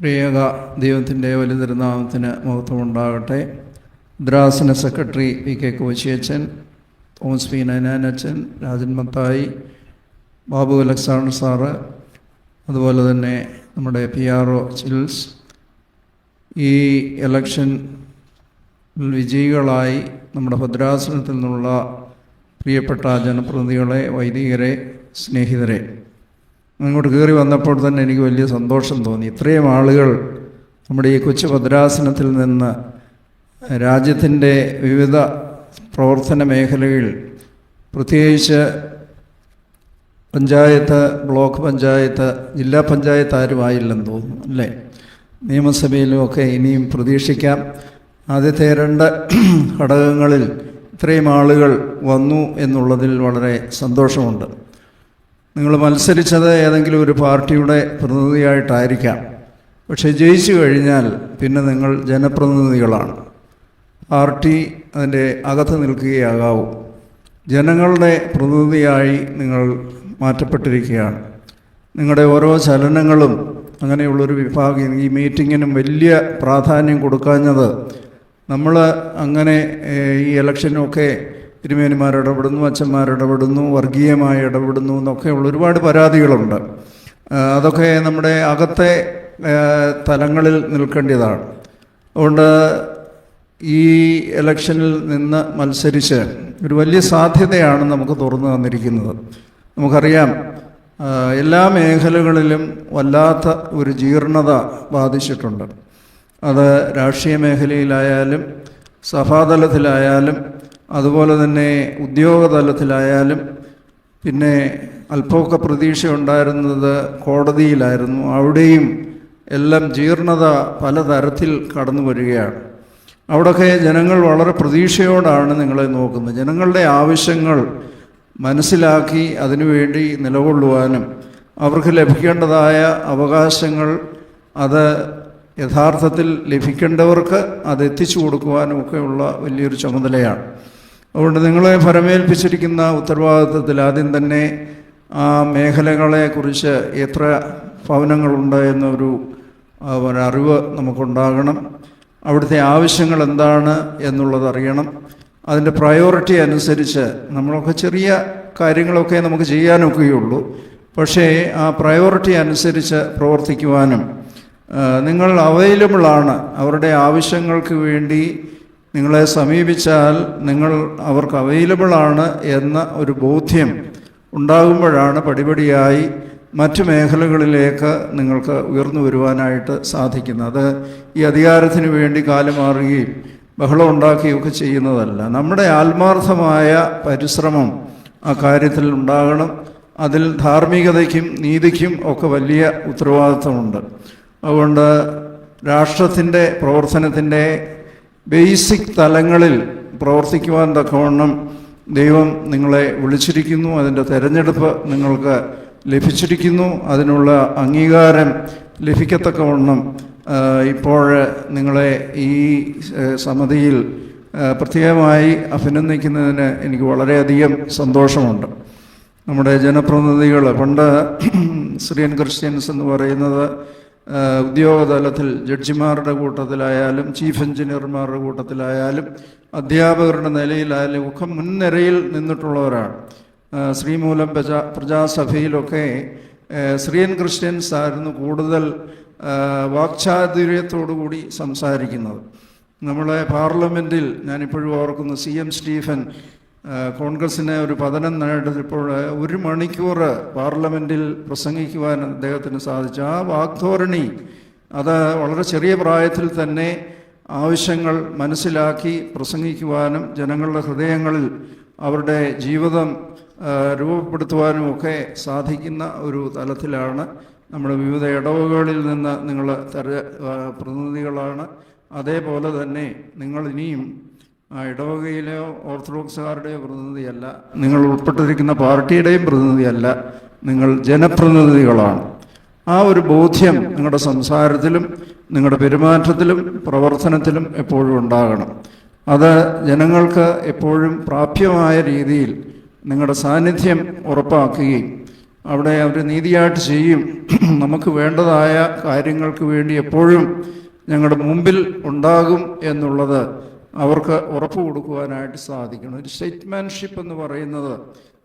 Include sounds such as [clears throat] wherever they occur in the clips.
പ്രിയക ദൈവത്തിന്റെ വലിയ തിരുനാമത്തിന് മഹത്വമുണ്ടാകട്ടെ. ദ്രാസന സെക്രട്ടറി വി കെ കോശിയച്ചൻ തോമസ് പി നയനാനച്ചൻ രാജൻ മത്തായി ബാബു അലക്സാണ്ടർ സാറ് അതുപോലെ തന്നെ നമ്മുടെ പി ആർ ഒ ചിൽസ്. ഈ ഇലക്ഷൻ വിജയികളായി നമ്മുടെ ഭദ്രാസനത്തിൽ നിന്നുള്ള പ്രിയപ്പെട്ട ജനപ്രതിനിധികളെ വൈദികരെ സ്നേഹിതരെ അങ്ങോട്ട് കയറി വന്നപ്പോൾ തന്നെ എനിക്ക് വലിയ സന്തോഷം തോന്നി. ഇത്രയും ആളുകൾ നമ്മുടെ ഈ കൊച്ചു ഭദ്രാസനത്തിൽ നിന്ന് രാജ്യത്തിന്റെ വിവിധ പ്രവർത്തന മേഖലകളിൽ പ്രത്യേകിച്ച് പഞ്ചായത്ത് ബ്ലോക്ക് പഞ്ചായത്ത് ജില്ലാ പഞ്ചായത്ത് ആരും ആയില്ലെന്ന് തോന്നുന്നു അല്ലേ? നിയമസഭയിലുമൊക്കെ ഇനിയും പ്രതീക്ഷിക്കാം. ആദ്യത്തെ രണ്ട് ഘടകങ്ങളിൽ ഇത്രയും ആളുകൾ വന്നു എന്നുള്ളതിൽ വളരെ സന്തോഷമുണ്ട്. നിങ്ങൾ മത്സരിച്ചത് ഏതെങ്കിലും ഒരു പാർട്ടിയുടെ പ്രതിനിധിയായിട്ടായിരിക്കാം. പക്ഷേ ജയിച്ചു കഴിഞ്ഞാൽ പിന്നെ നിങ്ങൾ ജനപ്രതിനിധികളാണ്. പാർട്ടി അതിന്റെ അകത്ത് നിൽക്കുകയാകാവൂ. ജനങ്ങളുടെ പ്രതിനിധിയായി നിങ്ങൾ മാറ്റപ്പെട്ടിരിക്കുകയാണ്. നിങ്ങളുടെ ഓരോ ചലനങ്ങളും അങ്ങനെയുള്ളൊരു വിഭാഗം ഈ മീറ്റിങ്ങിനും വലിയ പ്രാധാന്യം കൊടുക്കാഞ്ഞത് നമ്മൾ അങ്ങനെ ഈ ഇലക്ഷനൊക്കെ അച്ഛന്മാർ ഇടപെടുന്നു വർഗീയമായി ഇടപെടുന്നു എന്നൊക്കെയുള്ള ഒരുപാട് പരാതികളുണ്ട്. അതൊക്കെ നമ്മുടെ അകത്തെ തലങ്ങളിൽ നിൽക്കേണ്ടതാണ്. അതുകൊണ്ട് ഈ ഇലക്ഷനിൽ നിന്ന് മത്സരിച്ച് ഒരു വലിയ സാധ്യതയാണ് നമുക്ക് തുറന്നു തന്നിരിക്കുന്നത്. നമുക്കറിയാം എല്ലാ മേഖലകളിലും വല്ലാത്ത ഒരു ജീർണത ബാധിച്ചിട്ടുണ്ട്. അത് രാഷ്ട്രീയ മേഖലയിലായാലും സഭാതലത്തിലായാലും അതുപോലെ തന്നെ ഉദ്യോഗതലത്തിലായാലും പിന്നെ അല്പമൊക്കെ പ്രതീക്ഷ ഉണ്ടായിരുന്നത് കോടതിയിലായിരുന്നു. അവിടെയും എല്ലാം ജീർണത പലതരത്തിൽ കടന്നു വരികയാണ്. അവിടെയൊക്കെ ജനങ്ങൾ വളരെ പ്രതീക്ഷയോടാണ് നിങ്ങളെ നോക്കുന്നത്. ജനങ്ങളുടെ ആവശ്യങ്ങൾ മനസ്സിലാക്കി അതിനുവേണ്ടി നിലകൊള്ളുവാനും അവർക്ക് ലഭിക്കേണ്ടതായ അവകാശങ്ങൾ അത് യഥാർത്ഥത്തിൽ ലഭിക്കേണ്ടവർക്ക് അത് എത്തിച്ചു കൊടുക്കുവാനും ഒക്കെയുള്ള വലിയൊരു ചുമതലയാണ്. അതുകൊണ്ട് നിങ്ങളെ ഫലമേൽപ്പിച്ചിരിക്കുന്ന ഉത്തരവാദിത്വത്തിൽ ആദ്യം തന്നെ ആ മേഖലകളെക്കുറിച്ച് എത്ര ഭവനങ്ങളുണ്ട് എന്നൊരു അറിവ് നമുക്കുണ്ടാകണം. അവിടുത്തെ ആവശ്യങ്ങൾ എന്താണ് എന്നുള്ളത് അറിയണം. അതിന്റെ പ്രയോറിറ്റി അനുസരിച്ച് നമ്മളൊക്കെ ചെറിയ കാര്യങ്ങളൊക്കെ നമുക്ക് ചെയ്യാനൊക്കെയുള്ളൂ. പക്ഷേ ആ പ്രയോറിറ്റി അനുസരിച്ച് പ്രവർത്തിക്കുവാനും നിങ്ങൾ അവൈലബിളാണ് അവരുടെ ആവശ്യങ്ങൾക്ക് വേണ്ടി നിങ്ങളെ സമീപിച്ചാൽ നിങ്ങൾ അവർക്ക് അവൈലബിളാണ് എന്ന ഒരു ബോധ്യം ഉണ്ടാകുമ്പോഴാണ് പടിപടിയായി മറ്റു മേഖലകളിലേക്ക് നിങ്ങൾക്ക് ഉയർന്നു വരുവാനായിട്ട് സാധിക്കുന്നത്. ഈ അധികാരത്തിന് വേണ്ടി കാലുമാറുകയും ബഹളം ഉണ്ടാക്കുകയൊക്കെ ചെയ്യുന്നതല്ല. നമ്മുടെ ആത്മാർത്ഥമായ പരിശ്രമം ആ കാര്യത്തിൽ ഉണ്ടാകണം. അതിൽ ധാർമ്മികതയ്ക്കും നീതിക്കും ഒക്കെ വലിയ ഉത്തരവാദിത്വമുണ്ട് അതുകൊണ്ട് രാഷ്ട്രത്തിന്റെ പ്രവർത്തനത്തിന്റെ ബേസിക് തലങ്ങളിൽ പ്രവർത്തിക്കുവാൻ തക്കവണ്ണം ദൈവം നിങ്ങളെ വിളിച്ചിരിക്കുന്നു. അതിന്റെ തെരഞ്ഞെടുപ്പ് നിങ്ങൾക്ക് ലഭിച്ചിരിക്കുന്നു. അതിനുള്ള അംഗീകാരം ലഭിക്കത്തക്കവണ്ണം ഇപ്പോൾ നിങ്ങളെ ഈ സമിതിയിൽ പ്രത്യേകമായി അഭിനന്ദിക്കുന്നതിന് എനിക്ക് വളരെയധികം സന്തോഷമുണ്ട്. നമ്മുടെ ജനപ്രതിനിധികൾ പണ്ട് സിറിയൻ ക്രിസ്ത്യൻസ് എന്ന് പറയുന്നത് ഉദ്യോഗതലത്തിൽ ജഡ്ജിമാരുടെ കൂട്ടത്തിലായാലും ചീഫ് എഞ്ചിനീയർമാരുടെ കൂട്ടത്തിലായാലും അധ്യാപകരുടെ നിലയിലായാലും ഒക്കെ മുൻനിരയിൽ നിന്നിട്ടുള്ളവരാണ്. ശ്രീമൂലം പ്രജാ പ്രജാസഭയിലൊക്കെ ശ്രീയൻ ക്രിസ്ത്യൻസ് ആയിരുന്നു കൂടുതൽ ആ, വാക്ചാതുര്യത്തോടു കൂടി സംസാരിക്കുന്നത്. നമ്മളെ പാർലമെന്റിൽ ഞാനിപ്പോഴും ഓർക്കുന്നു സി എം സ്റ്റീഫൻ കോൺഗ്രസിനെ ഒരു പതനം നേടിയപ്പോൾ ഒരു മണിക്കൂർ പാർലമെന്റിൽ പ്രസംഗിക്കുവാൻ അദ്ദേഹത്തിന് സാധിച്ചു. ആ വാഗ്ധോരണി അത് വളരെ ചെറിയ പ്രായത്തിൽ തന്നെ ആവശ്യങ്ങൾ മനസ്സിലാക്കി പ്രസംഗിക്കുവാനും ജനങ്ങളുടെ ഹൃദയങ്ങളിൽ അവരുടെ ജീവിതം രൂപപ്പെടുത്തുവാനും ഒക്കെ സാധിക്കുന്ന ഒരു തലത്തിലാണ് നമ്മുടെ വിവിധ ഇടവകളിൽ നിന്ന് നിങ്ങൾ തെര പ്രതിനിധികളാണ്. അതേപോലെ തന്നെ നിങ്ങൾ ഇനിയും ആ ഇടവകയിലെയോ ഓർത്തഡോക്സുകാരുടെയോ പ്രതിനിധിയല്ല നിങ്ങൾ ഉൾപ്പെട്ടിരിക്കുന്ന പാർട്ടിയുടെയും പ്രതിനിധിയല്ല നിങ്ങൾ ജനപ്രതിനിധികളാണ്. ആ ഒരു ബോധ്യം നിങ്ങളുടെ സംസാരത്തിലും നിങ്ങളുടെ പെരുമാറ്റത്തിലും പ്രവർത്തനത്തിലും എപ്പോഴും ഉണ്ടാകണം. അത് ജനങ്ങൾക്ക് എപ്പോഴും പ്രാപ്യമായ രീതിയിൽ നിങ്ങളുടെ സാന്നിധ്യം ഉറപ്പാക്കുകയും അവിടെ അവർ നീതിയായിട്ട് ചെയ്യും. നമുക്ക് വേണ്ടതായ കാര്യങ്ങൾക്ക് വേണ്ടി എപ്പോഴും ഞങ്ങളുടെ മുമ്പിൽ ഉണ്ടാകും എന്നുള്ളത് അവർക്ക് ഉറപ്പ് കൊടുക്കുവാനായിട്ട് സാധിക്കണം. ഒരു സ്റ്റേറ്റ്മാൻഷിപ്പ് എന്ന് പറയുന്നത്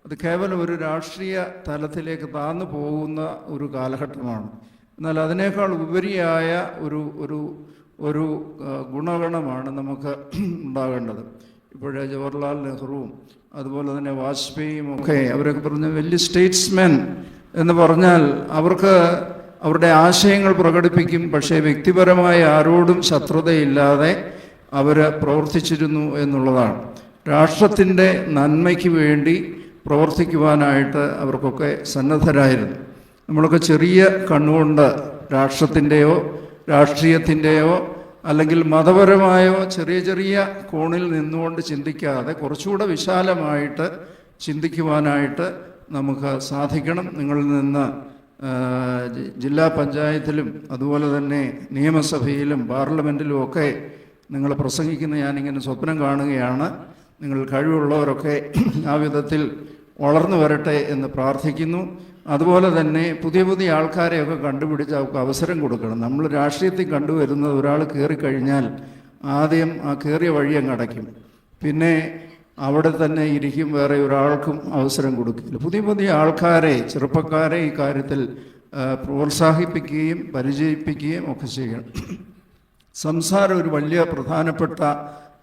അത് കേവലം ഒരു രാഷ്ട്രീയ തലത്തിലേക്ക് താന്നു പോകുന്ന ഒരു കാലഘട്ടമാണ്. എന്നാൽ അതിനേക്കാൾ ഉപരിയായ ഒരു ഒരു ഒരു ഗുണഗണമാണ് നമുക്ക് ഉണ്ടാകേണ്ടത്. ഇപ്പോഴേ ജവഹർലാൽ നെഹ്റുവും അതുപോലെ തന്നെ വാജ്പേയിയും ഒക്കെ അവരൊക്കെ പറഞ്ഞ വലിയ സ്റ്റേറ്റ്സ്മെൻ എന്ന് പറഞ്ഞാൽ അവർക്ക് അവരുടെ ആശയങ്ങൾ പ്രകടിപ്പിക്കും പക്ഷേ വ്യക്തിപരമായ ആരോടും ശത്രുതയില്ലാതെ അവർ പ്രവർത്തിച്ചിരുന്നു എന്നുള്ളതാണ്. രാഷ്ട്രത്തിന്റെ നന്മയ്ക്ക് വേണ്ടി പ്രവർത്തിക്കുവാനായിട്ട് അവർക്കൊക്കെ സന്നദ്ധരായിരുന്നു. നമ്മളൊക്കെ ചെറിയ കണ്ണുകൊണ്ട് രാഷ്ട്രത്തിന്റെയോ രാഷ്ട്രീയത്തിന്റെയോ അല്ലെങ്കിൽ മതപരമായോ ചെറിയ ചെറിയ കോണിൽ നിന്നുകൊണ്ട് ചിന്തിക്കാതെ കുറച്ചുകൂടെ വിശാലമായിട്ട് ചിന്തിക്കുവാനായിട്ട് നമുക്ക് സാധിക്കണം. നിങ്ങളിൽ നിന്ന് ജില്ലാ പഞ്ചായത്തിലും അതുപോലെ തന്നെ നിയമസഭയിലും പാർലമെന്റിലും ഒക്കെ നിങ്ങൾ പ്രസംഗിക്കുന്ന ഞാനിങ്ങനെ സ്വപ്നം കാണുകയാണ്. നിങ്ങൾ കഴിവുള്ളവരൊക്കെ ആ വിധത്തിൽ വളർന്നു വരട്ടെ എന്ന് പ്രാർത്ഥിക്കുന്നു. അതുപോലെ തന്നെ പുതിയ പുതിയ ആൾക്കാരെയൊക്കെ കണ്ടുപിടിച്ച് അവർക്ക് അവസരം കൊടുക്കണം. നമ്മൾ രാഷ്ട്രീയത്തിൽ കണ്ടുവരുന്നത് ഒരാൾ കയറിക്കഴിഞ്ഞാൽ ആദ്യം ആ കയറിയ വഴി അങ്ങ് അടയ്ക്കും. പിന്നെ അവിടെ തന്നെ ഇരിക്കും വേറെ ഒരാൾക്കും അവസരം കൊടുക്കില്ല. പുതിയ പുതിയ ആൾക്കാരെ ചെറുപ്പക്കാരെ ഈ കാര്യത്തിൽ പ്രോത്സാഹിപ്പിക്കുകയും പരിചയിപ്പിക്കുകയും ഒക്കെ ചെയ്യണം. സംസാരം ഒരു വലിയ പ്രധാനപ്പെട്ട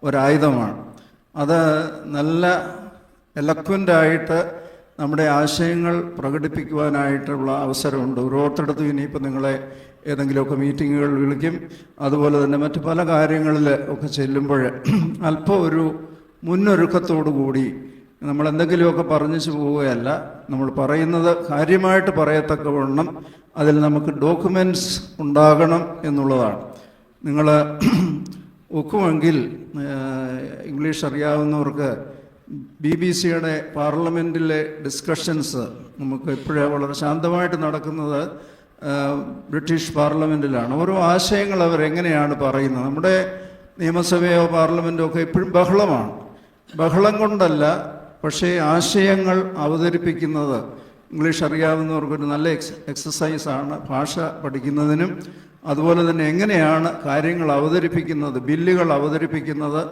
ഒരായുധമാണ്. അത് നല്ല എലക്വന്റായിട്ട് നമ്മുടെ ആശയങ്ങൾ പ്രകടിപ്പിക്കുവാനായിട്ടുള്ള അവസരമുണ്ട്. ഓരോരുത്തടത്തും ഇനിയിപ്പോൾ നിങ്ങളെ ഏതെങ്കിലുമൊക്കെ മീറ്റിങ്ങുകൾ വിളിക്കും. അതുപോലെ തന്നെ മറ്റു പല കാര്യങ്ങളിൽ ഒക്കെ ചെല്ലുമ്പോൾ അല്പം ഒരു മുന്നൊരുക്കത്തോടു കൂടി നമ്മൾ എന്തെങ്കിലുമൊക്കെ പറഞ്ഞു പോവുകയല്ല. നമ്മൾ പറയുന്നത് കാര്യമായിട്ട് പറയത്തക്കവണ്ണം അതിൽ നമുക്ക് ഡോക്യുമെന്റ്സ് ഉണ്ടാകണം എന്നുള്ളതാണ്. നിങ്ങൾ [clears throat] ഒക്കുമെങ്കിൽ ഇംഗ്ലീഷ് അറിയാവുന്നവർക്ക് ബി ബി സിയുടെ പാർലമെന്റിലെ ഡിസ്കഷൻസ് നമുക്ക് ഇപ്പോഴേ വളരെ ശാന്തമായിട്ട് നടക്കുന്നത് ബ്രിട്ടീഷ് പാർലമെന്റിലാണ് ഓരോ ആശയങ്ങൾ അവരെങ്ങനെയാണ് പറയുന്നത്? നമ്മുടെ നിയമസഭയോ പാർലമെന്റോ ഒക്കെ എപ്പോഴും ബഹളമാണ്. ബഹളം കൊണ്ടല്ല പക്ഷേ ആശയങ്ങൾ അവതരിപ്പിക്കുന്നത് ഇംഗ്ലീഷ് അറിയാവുന്നവർക്കൊരു നല്ല എക്സ് എക്സസൈസാണ്. ഭാഷ പഠിക്കുന്നതിനും അതുപോലെ തന്നെ എങ്ങനെയാണ് കാര്യങ്ങൾ അവതരിപ്പിക്കുന്നത് ബില്ലുകൾ അവതരിപ്പിക്കുന്നത്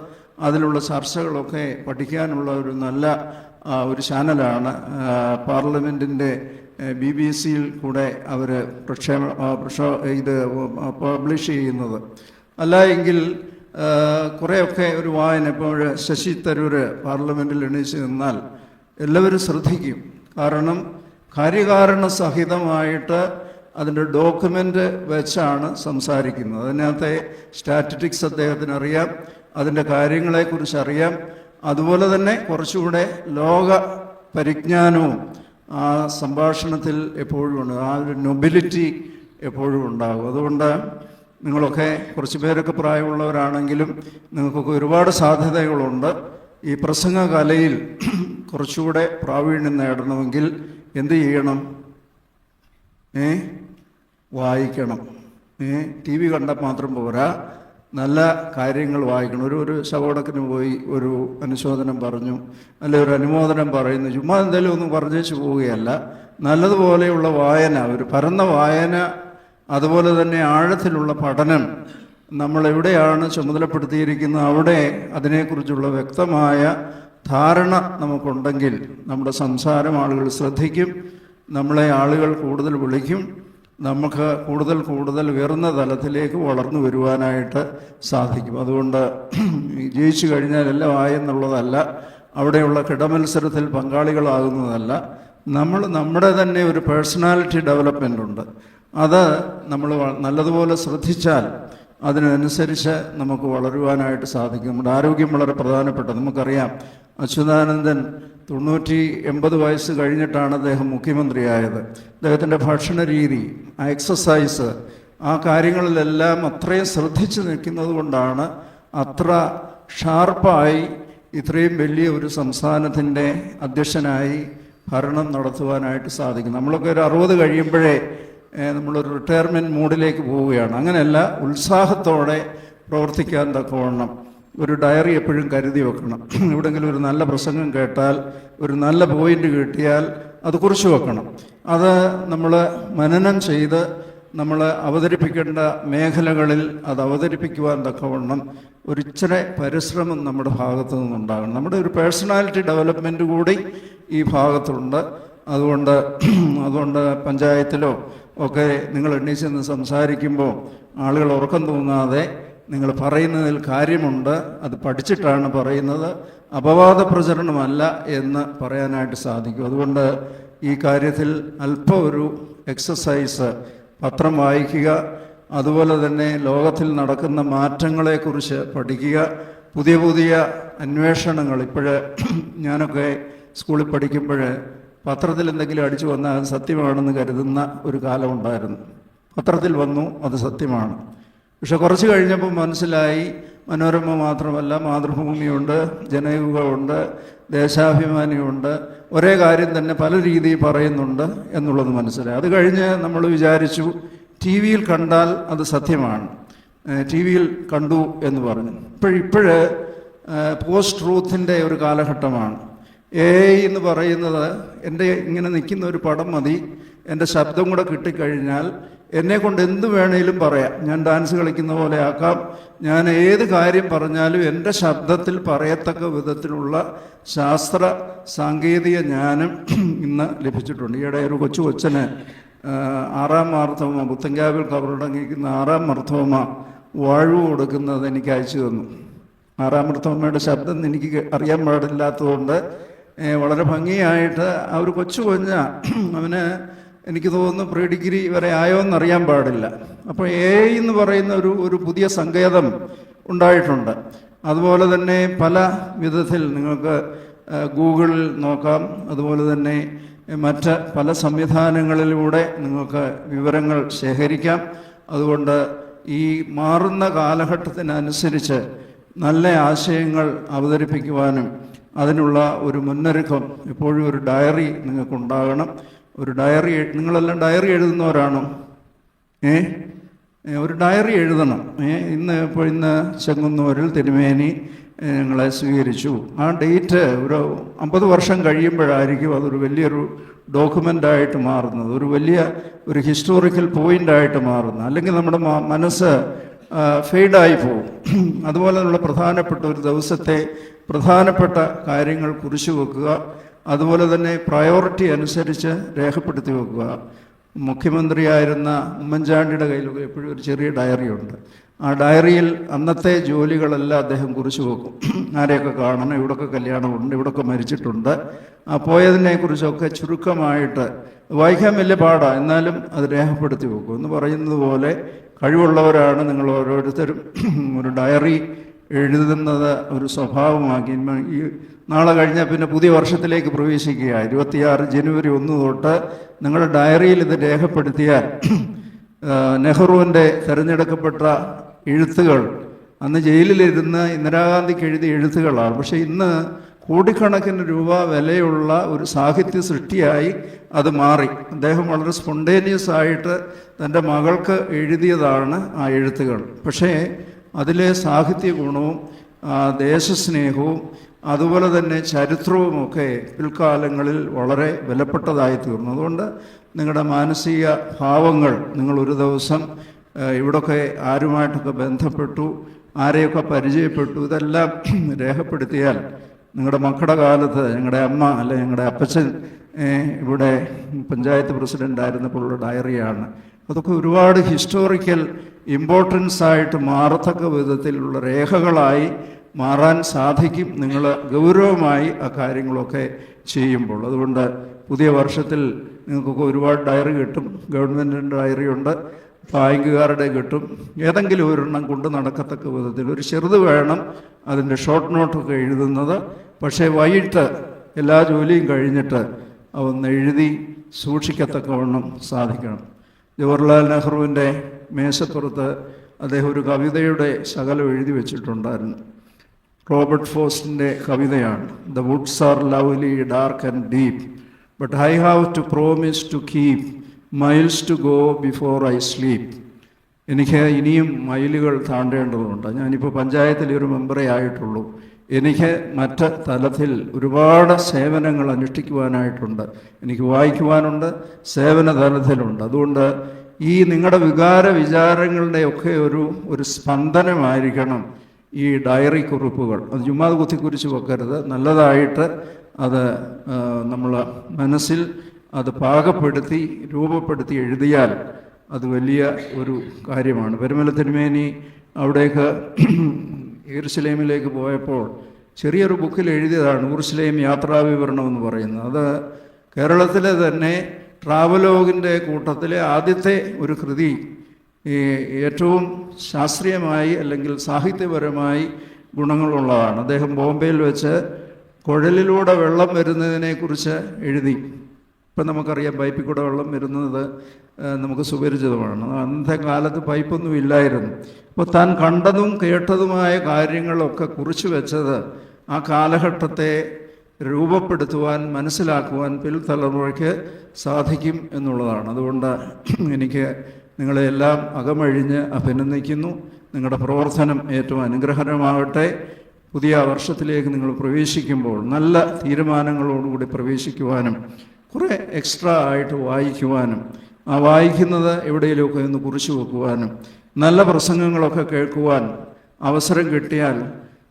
അതിലുള്ള ചർച്ചകളൊക്കെ പഠിക്കാനുള്ള ഒരു നല്ല ഒരു ചാനലാണ്. പാർലമെന്റിന്റെ ബി ബി സിയിൽ കൂടെ അവർ പ്രക്ഷേപ പ്രക്ഷോ ഇത് പബ്ലിഷ് ചെയ്യുന്നത്. അല്ല എങ്കിൽ കുറേയൊക്കെ ഒരു വായന. ഇപ്പോൾ ശശി തരൂർ പാർലമെന്റിൽ എണീച്ച് നിന്നാൽ എല്ലാവരും ശ്രദ്ധിക്കും. കാരണം കാര്യകാരണ സഹിതമായിട്ട് അതിന്റെ ഡോക്യുമെന്റ് വെച്ചാണ് സംസാരിക്കുന്നത്. അതിനകത്തെ സ്റ്റാറ്റിറ്റിക്സ് അദ്ദേഹത്തിന് അറിയാം അതിന്റെ കാര്യങ്ങളെക്കുറിച്ച് അറിയാം. അതുപോലെ തന്നെ കുറച്ചുകൂടെ ലോക പരിജ്ഞാനവും ആ സംഭാഷണത്തിൽ എപ്പോഴും ഉണ്ട്. ആ ഒരു നൊബിലിറ്റി എപ്പോഴും ഉണ്ടാകും. അതുകൊണ്ട് നിങ്ങളൊക്കെ കുറച്ച് പേരൊക്കെ പ്രായമുള്ളവരാണെങ്കിലും നിങ്ങൾക്കൊക്കെ ഒരുപാട് സാധ്യതകളുണ്ട്. ഈ പ്രസംഗ കലയിൽ കുറച്ചുകൂടെ പ്രാവീണ്യം നേടണമെങ്കിൽ എന്ത് ചെയ്യണം? ഏ? വായിക്കണം. ഏ ടി വി കണ്ടാൽ മാത്രം പോരാ. നല്ല കാര്യങ്ങൾ വായിക്കണം. ഒരു ഒരു ശവടക്കിന് പോയി ഒരു അനുശോചനം പറഞ്ഞു അല്ലെ ഒരു അനുമോദനം പറയുന്നു ചുമ്മാ എന്തെങ്കിലും ഒന്നും പറഞ്ഞേച്ച് പോവുകയല്ല. നല്ലതുപോലെയുള്ള വായന ഒരു പരന്ന വായന അതുപോലെ തന്നെ ആഴത്തിലുള്ള പഠനം നമ്മൾ എവിടെയാണ് ചുമതലപ്പെടുത്തിയിരിക്കുന്നത് അവിടെ അതിനെക്കുറിച്ചുള്ള വ്യക്തമായ ധാരണ നമുക്കുണ്ടെങ്കിൽ നമ്മുടെ സംസാരം ആളുകൾ ശ്രദ്ധിക്കും നമ്മളെ ആളുകൾ കൂടുതൽ വിളിക്കും. നമുക്ക് കൂടുതൽ കൂടുതൽ ഉയർന്ന തലത്തിലേക്ക് വളർന്നു വരുവാനായിട്ട് സാധിക്കും. അതുകൊണ്ട് ജയിച്ചു കഴിഞ്ഞാൽ എല്ലാം ആയെന്നുള്ളതല്ല അവിടെയുള്ള കിടമത്സരത്തിൽ പങ്കാളികളാകുന്നതല്ല. നമ്മൾ നമ്മുടെ തന്നെ ഒരു പേഴ്സണാലിറ്റി ഡെവലപ്മെന്റ് ഉണ്ട്. അത് നമ്മൾ നല്ലതുപോലെ ശ്രദ്ധിച്ചാൽ അതിനനുസരിച്ച് നമുക്ക് വളരുവാനായിട്ട് സാധിക്കും. നമ്മുടെ ആരോഗ്യം വളരെ പ്രധാനപ്പെട്ട നമുക്കറിയാം അച്യുതാനന്ദൻ തൊണ്ണൂറ്റി എൺപത് വയസ്സ് കഴിഞ്ഞിട്ടാണ് അദ്ദേഹം മുഖ്യമന്ത്രിയായത്. അദ്ദേഹത്തിന്റെ ഭക്ഷണ രീതി ആ എക്സസൈസ് ആ കാര്യങ്ങളിലെല്ലാം അത്രയും ശ്രദ്ധിച്ചു നിൽക്കുന്നത് കൊണ്ടാണ് അത്ര ഷാർപ്പായി ഇത്രയും വലിയ ഒരു സംസ്ഥാനത്തിന്റെ അധ്യക്ഷനായി ഭരണം നടത്തുവാനായിട്ട് സാധിക്കും നമ്മളൊക്കെ ഒരു അറുപത് കഴിയുമ്പോഴേ നമ്മളൊരു റിട്ടയർമെന്റ് മൂഡിലേക്ക് പോവുകയാണ്. അങ്ങനെയല്ല ഉത്സാഹത്തോടെ പ്രവർത്തിക്കാൻ തക്കവണ്ണം ഒരു ഡയറി എപ്പോഴും കരുതി വെക്കണം. [clears throat] എവിടെങ്കിലും ഒരു നല്ല പ്രസംഗം കേട്ടാൽ ഒരു നല്ല പോയിന്റ് കിട്ടിയാൽ അത് കുറിച്ച് വെക്കണം. അത് നമ്മൾ മനനം ചെയ്ത് നമ്മൾ അവതരിപ്പിക്കേണ്ട മേഖലകളിൽ അത് അവതരിപ്പിക്കുവാൻ തക്കവണ്ണം ഒരിച്ചിരി പരിശ്രമം നമ്മുടെ ഭാഗത്തു നിന്നുണ്ടാകണം. നമ്മുടെ ഒരു പേഴ്സണാലിറ്റി ഡെവലപ്മെന്റ് കൂടി ഈ ഭാഗത്തുണ്ട്. അതുകൊണ്ട് [clears throat] അതുകൊണ്ട് പഞ്ചായത്തിലോ ഒക്കെ നിങ്ങൾ എണ്ണീച്ച് നിന്ന് സംസാരിക്കുമ്പോൾ ആളുകൾ ഉറക്കം തോന്നാതെ നിങ്ങൾ പറയുന്നതിൽ കാര്യമുണ്ട്. അത് പഠിച്ചിട്ടാണ് പറയുന്നത്. അപവാദ പ്രചരണമല്ല എന്ന് പറയാനായിട്ട് സാധിക്കും. അതുകൊണ്ട് ഈ കാര്യത്തിൽ അല്പം ഒരു എക്സസൈസ് പത്രം വായിക്കുക അതുപോലെ തന്നെ ലോകത്തിൽ നടക്കുന്ന മാറ്റങ്ങളെക്കുറിച്ച് പഠിക്കുക പുതിയ പുതിയ അന്വേഷണങ്ങൾ. ഇപ്പോഴേ ഞാനൊക്കെ സ്കൂളിൽ പഠിക്കുമ്പോൾ പത്രത്തിൽ എന്തെങ്കിലും അടിച്ചു വന്നാൽ അത് സത്യമാണെന്ന് കരുതുന്ന ഒരു കാലമുണ്ടായിരുന്നു പത്രത്തിൽ വന്നു അത് സത്യമാണ്. പക്ഷെ കുറച്ച് കഴിഞ്ഞപ്പോൾ മനസ്സിലായി മനോരമ മാത്രമല്ല മാതൃഭൂമിയുണ്ട് ജനയുഗമുണ്ട് ദേശാഭിമാനിയുണ്ട് ഒരേ കാര്യം തന്നെ പല രീതിയിൽ പറയുന്നുണ്ട് എന്നുള്ളത് മനസ്സിലായി. അത് കഴിഞ്ഞ് നമ്മൾ വിചാരിച്ചു ടി വിയിൽ കണ്ടാൽ അത് സത്യമാണ്. ടി വിയിൽ കണ്ടു എന്ന് പറഞ്ഞു. ഇപ്പോഴിപ്പോഴ് പോസ്റ്റ് ട്രൂത്തിന്റെ ഒരു കാലഘട്ടമാണ്. എ എന്ന് പറയുന്നത് എന്റെ ഇങ്ങനെ നിൽക്കുന്ന ഒരു പടം മതി. എന്റെ ശബ്ദം കൂടെ കിട്ടിക്കഴിഞ്ഞാൽ എന്നെ കൊണ്ട് എന്ത് വേണേലും പറയാം. ഞാൻ ഡാൻസ് കളിക്കുന്ന പോലെ ആക്കാം. ഞാൻ ഏത് കാര്യം പറഞ്ഞാലും എന്റെ ശബ്ദത്തിൽ പറയത്തക്ക വിധത്തിലുള്ള ശാസ്ത്ര സാങ്കേതിക ജ്ഞാനം [clears throat] ഇന്ന് ലഭിച്ചിട്ടുണ്ട്. ഈയിടെ ഒരു കൊച്ചു കൊച്ചന് ആറാം മാർത്തവമ പുത്തങ്കാവിൽ കവറടങ്ങിയിരിക്കുന്ന ആറാം മർത്തവമ വാഴവ് കൊടുക്കുന്നത് എനിക്ക് അയച്ചു തന്നു. ആറാം മർത്തോമയുടെ ശബ്ദം എനിക്ക് അറിയാൻ പാടില്ലാത്തതുകൊണ്ട് വളരെ ഭംഗിയായിട്ട് ആ ഒരു കൊച്ചു കൊഞ്ഞ അവന് എനിക്ക് തോന്നുന്നു പ്രീ ഡിഗ്രി വരെ ആയോ എന്നറിയാൻ പാടില്ല. അപ്പോൾ എ എന്ന് പറയുന്ന ഒരു ഒരു പുതിയ സങ്കേതം ഉണ്ടായിട്ടുണ്ട്. അതുപോലെ തന്നെ പല വിധത്തിൽ നിങ്ങൾക്ക് ഗൂഗിളിൽ നോക്കാം. അതുപോലെ തന്നെ മറ്റ് പല സംവിധാനങ്ങളിലൂടെ നിങ്ങൾക്ക് വിവരങ്ങൾ ശേഖരിക്കാം. അതുകൊണ്ട് ഈ മാറുന്ന കാലഘട്ടത്തിനനുസരിച്ച് നല്ല ആശയങ്ങൾ അവതരിപ്പിക്കുവാനും അതിനുള്ള ഒരു മുന്നൊരുക്കം എപ്പോഴും ഒരു ഡയറി നിങ്ങൾക്കുണ്ടാകണം. ഒരു ഡയറി നിങ്ങളെല്ലാം ഡയറി എഴുതുന്നവരാണോ? ഏ? ഒരു ഡയറി എഴുതണം. ഇന്ന് ഇപ്പോൾ ഇന്ന് ചെങ്ങുന്നൂരിൽ തിരുമേനി ഞങ്ങളെ സ്വീകരിച്ചു. ആ ഡേറ്റ് ഒരു അമ്പത് വർഷം കഴിയുമ്പോഴായിരിക്കും അതൊരു വലിയൊരു ഡോക്യുമെന്റായിട്ട് മാറുന്നത്. ഒരു വലിയ ഒരു ഹിസ്റ്റോറിക്കൽ പോയിന്റായിട്ട് മാറുന്നത്. അല്ലെങ്കിൽ നമ്മുടെ മനസ്സ് ഫെയ്ഡായി പോകും അതുപോലെയുള്ള പ്രധാനപ്പെട്ട ഒരു ദിവസത്തെ പ്രധാനപ്പെട്ട കാര്യങ്ങൾ കുറിച്ചു വെക്കുക. അതുപോലെ തന്നെ പ്രയോറിറ്റി അനുസരിച്ച് രേഖപ്പെടുത്തി വെക്കുക. മുഖ്യമന്ത്രിയായിരുന്ന ഉമ്മൻചാണ്ടിയുടെ കയ്യിലൊക്കെ എപ്പോഴും ഒരു ചെറിയ ഡയറി ഉണ്ട്. ആ ഡയറിയിൽ അന്നത്തെ ജോലികളെല്ലാം അദ്ദേഹം കുറിച്ചു വെക്കും. ആരെയൊക്കെ കാണണം ഇവിടൊക്കെ കല്യാണമുണ്ട് ഇവിടൊക്കെ മരിച്ചിട്ടുണ്ട്. ആ പോയതിനെ കുറിച്ചൊക്കെ ചുരുക്കമായിട്ട് വായിക്കാൻ വലിയ പാടാണ് എന്നാലും അത് രേഖപ്പെടുത്തി വെക്കും. എന്ന് പറയുന്നത് പോലെ കഴിവുള്ളവരാണ് നിങ്ങൾ ഓരോരുത്തരും. ഒരു ഡയറി എഴുതുന്നത് ഒരു സ്വഭാവമാക്കി. ഈ നാളെ കഴിഞ്ഞാൽ പിന്നെ പുതിയ വർഷത്തിലേക്ക് പ്രവേശിക്കുക ഇരുപത്തിയാറ് ജനുവരി ഒന്ന് തൊട്ട് നിങ്ങളുടെ ഡയറിയിൽ ഇത് രേഖപ്പെടുത്തിയാൽ നെഹ്റുവിന്റെ തിരഞ്ഞെടുക്കപ്പെട്ട എഴുത്തുകൾ. അന്ന് ജയിലിലിരുന്ന് ഇന്ദിരാഗാന്ധിക്ക് എഴുതിയ എഴുത്തുകളാണ്. പക്ഷേ ഇന്ന് കോടിക്കണക്കിന് രൂപ വിലയുള്ള ഒരു സാഹിത്യ സൃഷ്ടിയായി അത് മാറി. അദ്ദേഹം വളരെ സ്പോണ്ടേനിയസ് ആയിട്ട് തന്റെ മകൾക്ക് എഴുതിയതാണ് ആ എഴുത്തുകൾ. പക്ഷേ അതിലെ സാഹിത്യ ഗുണവും ദേശസ്നേഹവും അതുപോലെ തന്നെ ചരിത്രവുമൊക്കെ പിൽക്കാലങ്ങളിൽ വളരെ വിലപ്പെട്ടതായി തീർന്നു. അതുകൊണ്ട് നിങ്ങളുടെ മാനസിക ഭാവങ്ങൾ നിങ്ങൾ ഒരു ദിവസം ഇവിടൊക്കെ ആരുമായിട്ടൊക്കെ ബന്ധപ്പെട്ടു ആരെയൊക്കെ പരിചയപ്പെട്ടു ഇതെല്ലാം [clears throat] രേഖപ്പെടുത്തിയാൽ നിങ്ങളുടെ മക്കളുടെ കാലത്ത് ഞങ്ങളുടെ അമ്മ അല്ലെ ഞങ്ങളുടെ അപ്പച്ചൻ ഇവിടെ പഞ്ചായത്ത് പ്രസിഡന്റ് ആയിരുന്നപ്പോഴുള്ള ഡയറിയാണ്. അതൊക്കെ ഒരുപാട് ഹിസ്റ്റോറിക്കൽ ഇമ്പോർട്ടൻസ് ആയിട്ട് മാറത്തക്ക വിധത്തിലുള്ള രേഖകളായി മാറാൻ സാധിക്കും. നിങ്ങൾ ഗൗരവമായി ആ കാര്യങ്ങളൊക്കെ ചെയ്യുമ്പോൾ. അതുകൊണ്ട് പുതിയ വർഷത്തിൽ നിങ്ങൾക്കൊക്കെ ഒരുപാട് ഡയറി കിട്ടും. ഗവൺമെന്റിന്റെ ഡയറി ഉണ്ട് ബാങ്കുകാരുടെ കിട്ടും. ഏതെങ്കിലും ഒരെണ്ണം കൊണ്ട് നടക്കത്തക്ക വിധത്തിൽ ഒരു ചെറുത് വേണം അതിന്റെ ഷോർട്ട് നോട്ടൊക്കെ എഴുതുന്നത്. പക്ഷേ വൈകിട്ട് എല്ലാ ജോലിയും കഴിഞ്ഞിട്ട് ഒന്ന് എഴുതി സൂക്ഷിക്കത്തക്കവണ്ണം സാധിക്കണം. ജവഹർലാൽ നെഹ്റുവിന്റെ മേശപ്പുറത്ത് അദ്ദേഹം ഒരു കവിതയുടെ ശകലം എഴുതി വെച്ചിട്ടുണ്ടായിരുന്നു. റോബർട്ട് ഫോസ്റ്റിന്റെ കവിതയാണ് the woods are lovely dark and deep but I have to promise to keep miles to go before I sleep എനിക്ക് ഇനിയും മൈലുകൾ താണ്ടേണ്ടതുണ്ട്. ഞാനിപ്പോൾ പഞ്ചായത്തിലെ ഒരു മെമ്പറേ ആയിട്ടുള്ളൂ. എനിക്ക് മറ്റ് തലത്തിൽ ഒരുപാട് സേവനങ്ങൾ അനുഷ്ഠിക്കുവാനായിട്ടുണ്ട്. എനിക്ക് വായിക്കുവാനുണ്ട് സേവന തലത്തിലുണ്ട്. അതുകൊണ്ട് ഈ നിങ്ങളുടെ വികാര വിചാരങ്ങളുടെയൊക്കെ ഒരു ഒരു സ്പന്ദനമായിരിക്കണം ഈ ഡയറി കുറിപ്പുകൾ. അത് ചുമ്മാതെ കുത്തിക്കുറിച്ച് വെക്കരുത്. നല്ലതായിട്ട് അത് നമ്മൾ മനസ്സിൽ അത് പാകപ്പെടുത്തി രൂപപ്പെടുത്തി എഴുതിയാൽ അത് വലിയ ഒരു കാര്യമാണ്. പെരുമല തിരുമേനി അവിടേക്ക് ഈർസ്ലേമിലേക്ക് പോയപ്പോൾ ചെറിയൊരു ബുക്കിൽ എഴുതിയതാണ് ഊർസ്ലേം യാത്രാവിവരണം എന്ന് പറയുന്നത്. അത് കേരളത്തിലെ തന്നെ ട്രാവലോഗിന്റെ കൂട്ടത്തിലെ ആദ്യത്തെ ഒരു കൃതി ഏറ്റവും ശാസ്ത്രീയമായി അല്ലെങ്കിൽ സാഹിത്യപരമായി ഗുണങ്ങളുള്ളതാണ്. അദ്ദേഹം ബോംബെയിൽ വെച്ച് കുഴലിലൂടെ വെള്ളം വരുന്നതിനെക്കുറിച്ച് എഴുതി. ഇപ്പം നമുക്കറിയാം പൈപ്പിൽ കൂടെ വെള്ളം വരുന്നത് നമുക്ക് സുപരിചിതമാണ്. അന്നത്തെ കാലത്ത് പൈപ്പൊന്നും ഇല്ലായിരുന്നു. അപ്പോൾ താൻ കണ്ടതും കേട്ടതുമായ കാര്യങ്ങളൊക്കെ കുറിച്ചു വെച്ചത് ആ കാലഘട്ടത്തെ രൂപപ്പെടുത്തുവാൻ മനസ്സിലാക്കുവാൻ പിൽത്തലമുറയ്ക്ക് സാധിക്കും എന്നുള്ളതാണ്. അതുകൊണ്ട് എനിക്ക് നിങ്ങളെല്ലാം അകമഴിഞ്ഞ് അഭിനന്ദിക്കുന്നു. നിങ്ങളുടെ പ്രവർത്തനം ഏറ്റവും അനുഗ്രഹകരമാകട്ടെ പുതിയ വർഷത്തിലേക്ക് നിങ്ങൾ പ്രവേശിക്കുമ്പോൾ നല്ല തീരുമാനങ്ങളോടുകൂടി പ്രവേശിക്കുവാനും കുറേ എക്സ്ട്രാ ആയിട്ട് വായിക്കുവാനും ആ വായിക്കുന്നത് എവിടെയെങ്കിലുമൊക്കെ ഒന്ന് കുറിച്ചു വെക്കുവാനും നല്ല പ്രസംഗങ്ങളൊക്കെ കേൾക്കുവാൻ അവസരം കിട്ടിയാൽ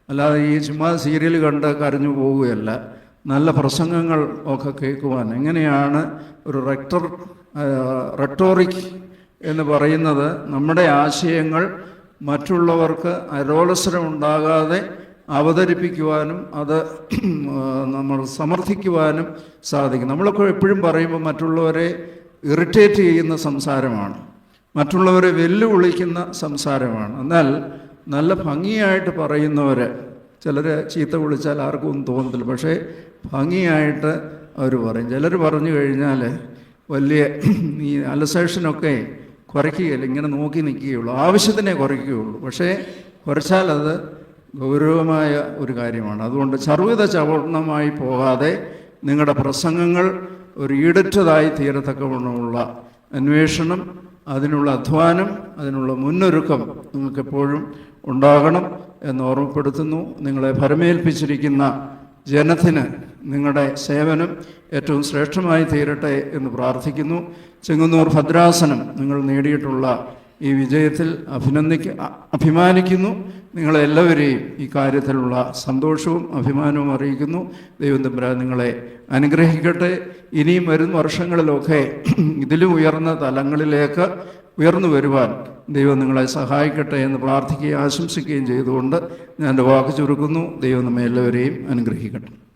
അല്ലാതെ ഈ ചുമ്മാ സീരിയൽ കണ്ട് കരഞ്ഞു പോവുകയല്ല നല്ല പ്രസംഗങ്ങൾ ഒക്കെ കേൾക്കുവാൻ. എങ്ങനെയാണ് ഒരു റെക്ടർ റെട്ടോറിക് എന്ന് പറയുന്നത് നമ്മുടെ ആശയങ്ങൾ മറ്റുള്ളവർക്ക് അരോളസരം ഉണ്ടാകാതെ അവതരിപ്പിക്കുവാനും അത് നമ്മൾ സമർത്ഥിക്കുവാനും സാധിക്കും. നമ്മളൊക്കെ എപ്പോഴും പറയുമ്പോൾ മറ്റുള്ളവരെ ഇറിറ്റേറ്റ് ചെയ്യുന്ന സംസാരമാണ്. മറ്റുള്ളവരെ വെല്ലുവിളിക്കുന്ന സംസാരമാണ്. എന്നാൽ നല്ല ഭംഗിയായിട്ട് പറയുന്നവർ ചിലർ ചീത്ത വിളിച്ചാൽ ആർക്കും ഒന്നും തോന്നത്തില്ല. പക്ഷേ ഭംഗിയായിട്ട് അവർ പറയും. ചിലർ പറഞ്ഞു കഴിഞ്ഞാൽ വലിയ ഈ അലസേഷനൊക്കെ കുറയ്ക്കുകയില്ല? ഇങ്ങനെ നോക്കി നിൽക്കുകയുള്ളൂ. ആവശ്യത്തിനെ കുറയ്ക്കുകയുള്ളൂ. പക്ഷേ കുറച്ചാൽ അത് ഗൗരവമായ ഒരു കാര്യമാണ്. അതുകൊണ്ട് സർവത ചവർണമായി പോകാതെ നിങ്ങളുടെ പ്രസംഗങ്ങൾ ഒരു ഈടറ്റതായി തീരത്തക്കവണ്ണമുള്ള അന്വേഷണം അതിനുള്ള അധ്വാനം അതിനുള്ള മുന്നൊരുക്കം നിങ്ങൾക്കെപ്പോഴും ഉണ്ടാകണം എന്ന് ഓർമ്മപ്പെടുത്തുന്നു. നിങ്ങളെ ഭരമേൽപ്പിച്ചിരിക്കുന്ന ജനത്തിന് നിങ്ങളുടെ സേവനം ഏറ്റവും ശ്രേഷ്ഠമായി തീരട്ടെ എന്ന് പ്രാർത്ഥിക്കുന്നു. ചെങ്ങന്നൂർ ഭദ്രാസനം നിങ്ങൾ നേടിയിട്ടുള്ള ഈ വിജയത്തിൽ അഭിനന്ദിക്ക അഭിമാനിക്കുന്നു. നിങ്ങളെല്ലാവരെയും ഈ കാര്യത്തിലുള്ള സന്തോഷവും അഭിമാനവും അറിയിക്കുന്നു. ദൈവം തമ്പുരാൻ നിങ്ങളെ അനുഗ്രഹിക്കട്ടെ. ഇനിയും വരുന്ന വർഷങ്ങളിലൊക്കെ [clears throat] ഇതിലും ഉയർന്ന തലങ്ങളിലേക്ക് ഉയർന്നു വരുവാൻ ദൈവം നിങ്ങളെ സഹായിക്കട്ടെ എന്ന് പ്രാർത്ഥിക്കുകയും ആശംസിക്കുകയും ചെയ്തുകൊണ്ട് ഞാൻ എന്റെ വാക്ക് ചുരുക്കുന്നു. ദൈവം നമ്മെ എല്ലാവരെയും അനുഗ്രഹിക്കട്ടെ.